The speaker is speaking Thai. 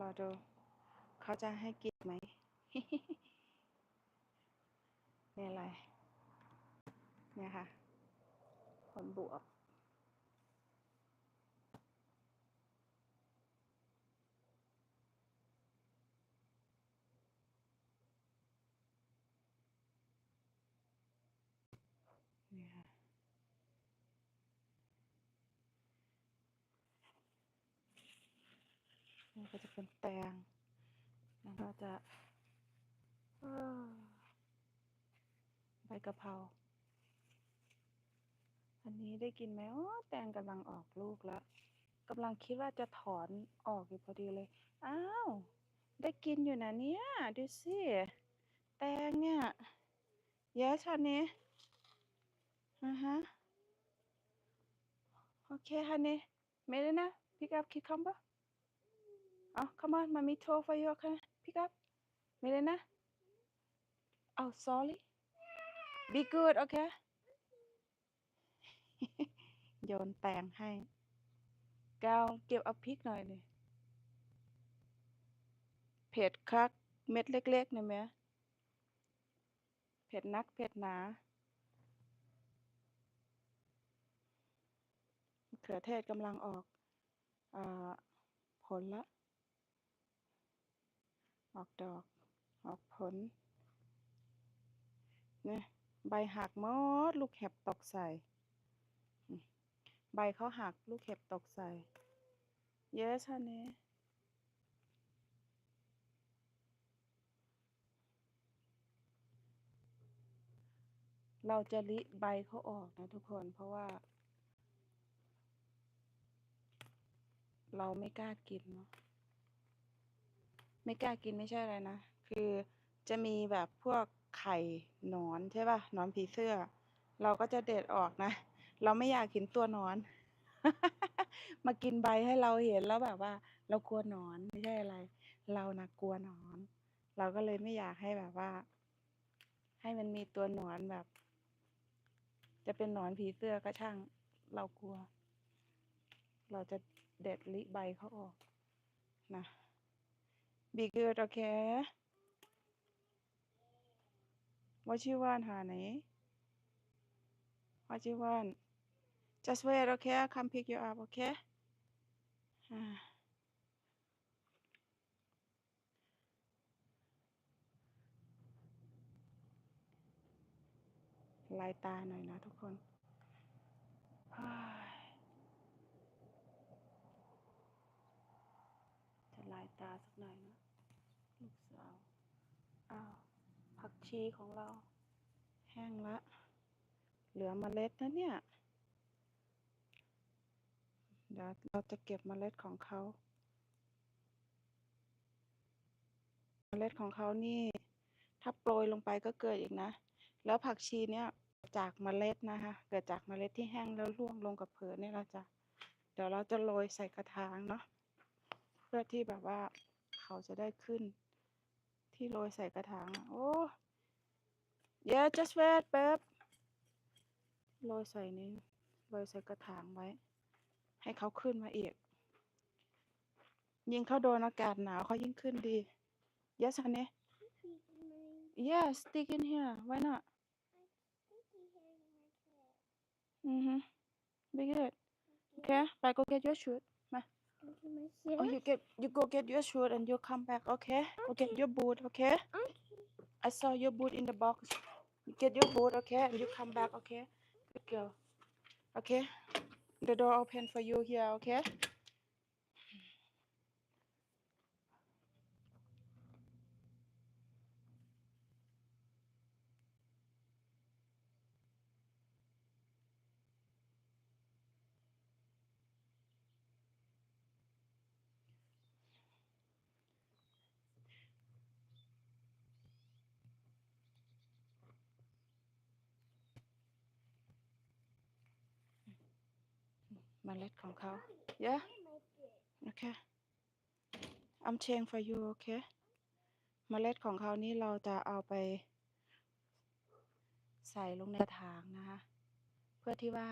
รอดู เขาจะให้กินไหมนี่อะไร เนี่ยค่ะ ผลบวบนี่ค่ะ นี่ก็จะเป็นแตงแล้วก็จะใบกะเพรา อันนี้ได้กินไหมอ๋อแตงกำลังออกลูกแล้วกำลังคิดว่าจะถอนออกอยู่พอดีเลย อ้าว ได้กินอยู่นะเนี่ย ดูสิ แตงเนี่ย yes honey อ่าฮะ โอเค honey Melina pick up cucumber Oh, come on, mommy told for you. Okay, pick up. Melina. Oh, sorry. Be good, okay? โยนแตงให้กาวเก็บเอาพริกหน่อยเลยเผ็ดคัก เม็ดเล็กๆนะแม่เผ็ดนักเผ็ดหนามะเขือเทศกำลังออกอผลละ ออกดอก ออกผลเนี่ยใบหักหมดลูกเห็บตกใส่ ใบเขาหักลูกเห็บตกใส่ yes honey เราจะลิใบเขาออกนะทุกคนเพราะว่า เราไม่กล้ากินเนาะ ไม่กล้ากินไม่ใช่อะไรนะ คือจะมีแบบพวกไข่หนอนใช่ป่ะหนอนผีเสื้อ เราก็จะเด็ดออกนะ เราไม่อยากเห็นตัวหนอน มากินใบให้เราเห็นแล้วแบบว่า เรากลัวหนอนไม่ใช่อะไร เรานะกลัวหนอน เราก็เลยไม่อยากให้แบบว่า ให้มันมีตัวหนอนแบบ จะเป็นหนอนผีเสื้อก็ช่าง เรากลัว เราจะเด็ดลิใบเขาออกนะ Be good, okay? What you want, honey? What you want? Just wait, okay? I'll come pick you up, okay? อ่าลายตาหน่อยนะทุกคนจะลายตาสักหน่อยนะ ลูกสาว อ้าว ผักชีของเรา แห้งละ เหลือเมล็ดนะเนี่ย เดี๋ยวเราจะเก็บเมล็ดของเขา เมล็ดของเขานี่ ถ้าโปรยลงไปก็เกิดอีกนะ แล้วผักชีเนี่ยจากเมล็ดนะคะ เกิดจากเมล็ดที่แห้งแล้วร่วงลงกับพื้นนี่เราจะ เดี๋ยวเราจะโรยใส่กระถางเนาะ เพื่อที่แบบว่าเขาจะได้ขึ้น ที่โรยใส่กระถางโอ้ yeah just wait แป๊บโรยใส่นี้โรยใส่กระถางไว้ ให้เขาขึ้นมาอีก ยิ่งเขาโดนอากาศหนาวเขายิ่งขึ้นดี yes honey yeah stick in here why not อือฮึ be good okay ไป go get your shoot Oh, you get you go get your shoe and you come back, okay? Go get your boot, okay? I saw your boot in the box. You get your boot, okay? And you come back, okay? Good girl. Okay? The door open for you here, okay? เมล็ดของเขา Yeah? Okay. I'm cheering for you, okay? เมล็ดของเขานี้เราจะเอาไป ใส่ลงในถางนะคะ เพื่อที่ว่า